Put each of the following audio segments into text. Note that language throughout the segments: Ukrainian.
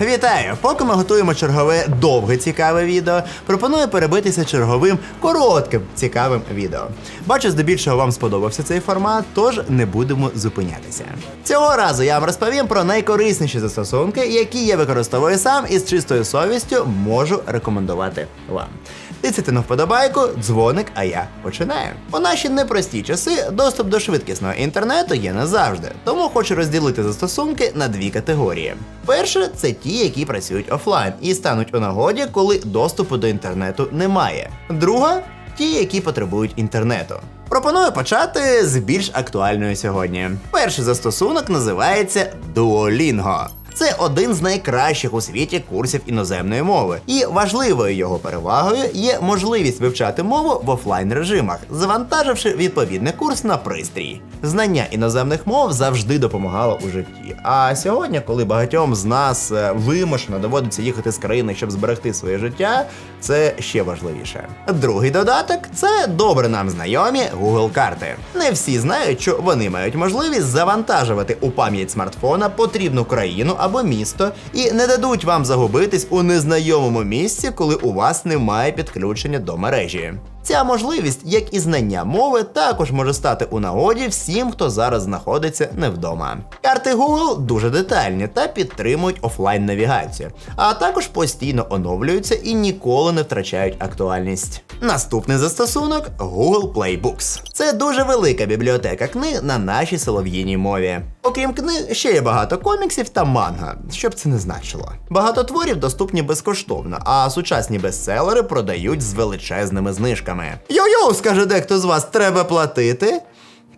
Вітаю! Поки ми готуємо чергове довге цікаве відео, пропоную перебитися черговим коротким цікавим відео. Бачу, здебільшого вам сподобався цей формат, тож не будемо зупинятися. Цього разу я вам розповім про найкорисніші застосунки, які я використовую сам і з чистою совістю можу рекомендувати вам. Тицяйте на вподобайку, дзвоник, а я починаю. У наші непрості часи доступ до швидкісного інтернету є не завжди, тому хочу розділити застосунки на дві категорії. Перше це ті, які працюють офлайн і стануть у нагоді, коли доступу до інтернету немає. Друга ті, які потребують інтернету. Пропоную почати з більш актуальної сьогодні. Перший застосунок називається Duolingo. Це один з найкращих у світі курсів іноземної мови, і важливою його перевагою є можливість вивчати мову в офлайн режимах, завантаживши відповідний курс на пристрій. Знання іноземних мов завжди допомагало у житті. А сьогодні, коли багатьом з нас е, вимушено доводиться їхати з країни, щоб зберегти своє життя, це ще важливіше. Другий додаток це добре нам знайомі Google карти. Не всі знають, що вони мають можливість завантажувати у пам'ять смартфона потрібну країну або місто і не дадуть вам загубитись у незнайомому місці, коли у вас немає підключення до мережі. Ця можливість, як і знання мови, також може стати у нагоді всім, хто зараз знаходиться не вдома. Карти Google дуже детальні та підтримують офлайн навігацію, а також постійно оновлюються і ніколи не втрачають актуальність. Наступний застосунок Google Playbooks. Це дуже велика бібліотека книг на нашій солов'їній мові. Окрім книг, ще є багато коміксів та манга, що б це не значило. Багато творів доступні безкоштовно, а сучасні бестселери продають з величезними знижками. Йо-йо, скаже дехто з вас, треба платити.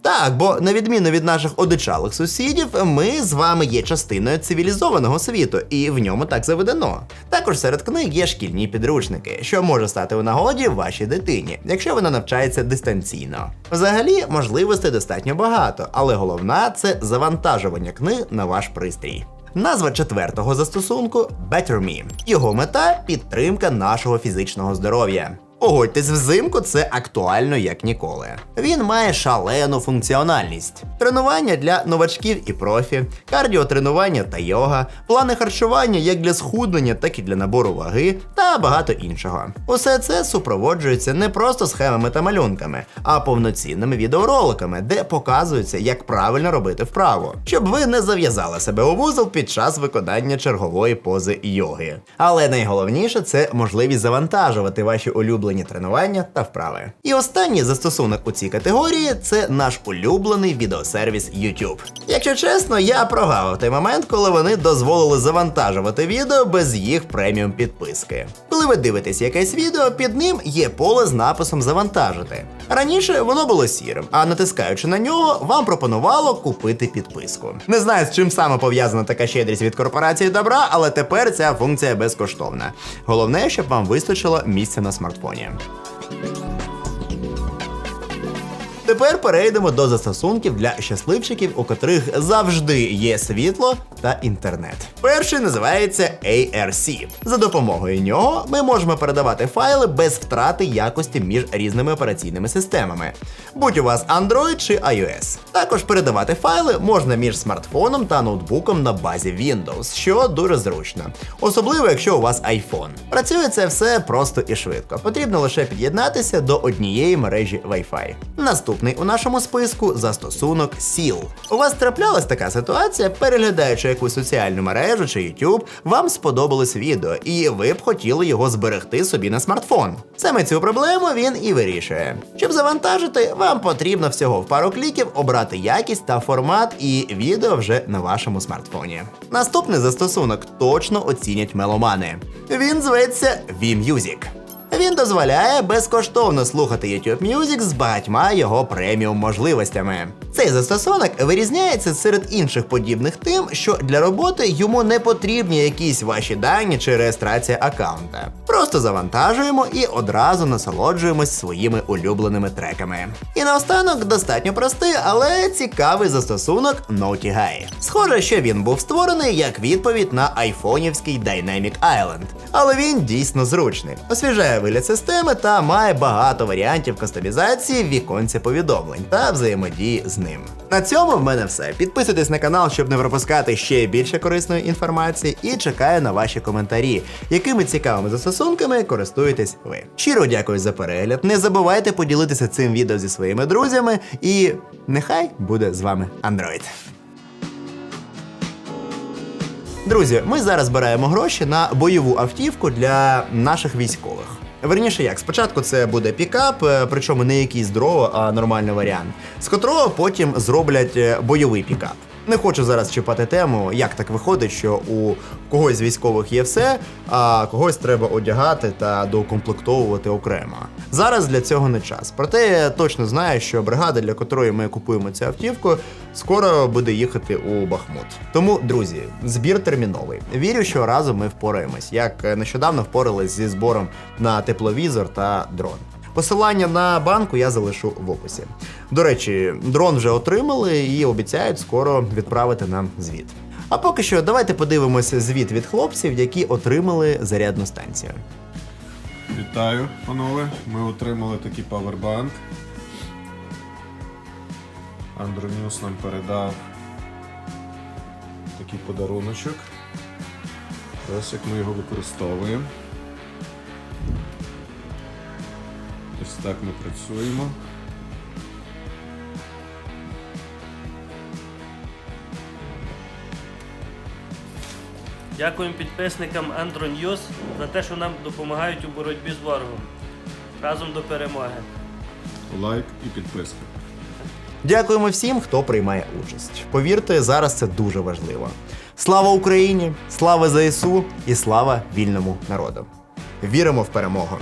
Так, бо на відміну від наших одичалих сусідів, ми з вами є частиною цивілізованого світу, і в ньому так заведено. Також серед книг є шкільні підручники, що може стати у нагоді вашій дитині, якщо вона навчається дистанційно. Взагалі, можливостей достатньо багато, але головна це завантажування книг на ваш пристрій. Назва четвертого застосунку BetterMe. Його мета підтримка нашого фізичного здоров'я. Погодьтесь, взимку це актуально як ніколи. Він має шалену функціональність: тренування для новачків і профі, кардіотренування та йога, плани харчування як для схуднення, так і для набору ваги та багато іншого. Усе це супроводжується не просто схемами та малюнками, а повноцінними відеороликами, де показується, як правильно робити вправу, щоб ви не зав'язали себе у вузол під час виконання чергової пози йоги. Але найголовніше це можливість завантажувати ваші улюблені тренування та вправи. І останній застосунок у цій категорії це наш улюблений відеосервіс YouTube. Якщо чесно, я прогавив той момент, коли вони дозволили завантажувати відео без їх преміум підписки. Коли ви дивитесь якесь відео, під ним є поле з написом Завантажити. Раніше воно було сірим, а натискаючи на нього, вам пропонувало купити підписку. Не знаю, з чим саме пов'язана така щедрість від корпорації добра, але тепер ця функція безкоштовна. Головне, щоб вам вистачило місця на смартфоні. Тепер перейдемо до застосунків для щасливчиків, у котрих завжди є світло та інтернет. Перший називається ARC. За допомогою нього ми можемо передавати файли без втрати якості між різними операційними системами, будь у вас Android чи iOS. Також передавати файли можна між смартфоном та ноутбуком на базі Windows, що дуже зручно, особливо якщо у вас iPhone. Працює це все просто і швидко. Потрібно лише під'єднатися до однієї мережі Wi-Fi. Наступний у нашому списку застосунок Seal. У вас траплялась така ситуація, переглядаючи якусь соціальну мережу чи YouTube, вам сподобалось відео, і ви б хотіли його зберегти собі на смартфон. Саме цю проблему він і вирішує. Щоб завантажити, вам потрібно всього в пару кліків обрати якість та формат, і відео вже на вашому смартфоні. Наступний застосунок точно оцінять меломани. Він зветься VMusic. Він дозволяє безкоштовно слухати YouTube Music з багатьма його преміум можливостями. Цей застосунок вирізняється серед інших подібних тим, що для роботи йому не потрібні якісь ваші дані чи реєстрація аккаунта. Просто завантажуємо і одразу насолоджуємось своїми улюбленими треками. І наостанок достатньо простий, але цікавий застосунок Notify. Схоже, що він був створений як відповідь на айфонівський Dynamic Island. Але він дійсно зручний. Освіжає вигляд системи та має багато варіантів кастомізації віконця повідомлень та взаємодії з ним. На цьому в мене все. Підписуйтесь на канал, щоб не пропускати ще більше корисної інформації, і чекаю на ваші коментарі, якими цікавими застосунками користуєтесь ви. Щиро дякую за перегляд. Не забувайте поділитися цим відео зі своїми друзями, і нехай буде з вами Android. Друзі, ми зараз збираємо гроші на бойову автівку для наших військових. Верніше як, спочатку це буде пікап, е, причому не якийсь дрова, а нормальний варіант, з котрого потім зроблять е, бойовий пікап. Не хочу зараз чіпати тему, як так виходить, що у когось з військових є все, а когось треба одягати та доукомплектовувати окремо. Зараз для цього не час. Проте я точно знаю, що бригада, для котрої ми купуємо цю автівку, скоро буде їхати у Бахмут. Тому, друзі, збір терміновий. Вірю, що разом ми впораємось, як нещодавно впорались зі збором на тепловізор та дрон. Посилання на банку я залишу в описі. До речі, дрон вже отримали і обіцяють скоро відправити нам звіт. А поки що, давайте подивимося звіт від хлопців, які отримали зарядну станцію. Вітаю, панове. Ми отримали такий павербанк. Андронюс нам передав такий подаруночок. Ось як ми його використовуємо. Ось так ми працюємо. Дякуємо підписникам Andro News за те, що нам допомагають у боротьбі з ворогом. Разом до перемоги. Лайк і підписка. Дякуємо всім, хто приймає участь. Повірте, зараз це дуже важливо. Слава Україні! Слава ЗСУ і слава вільному народу! Віримо в перемогу!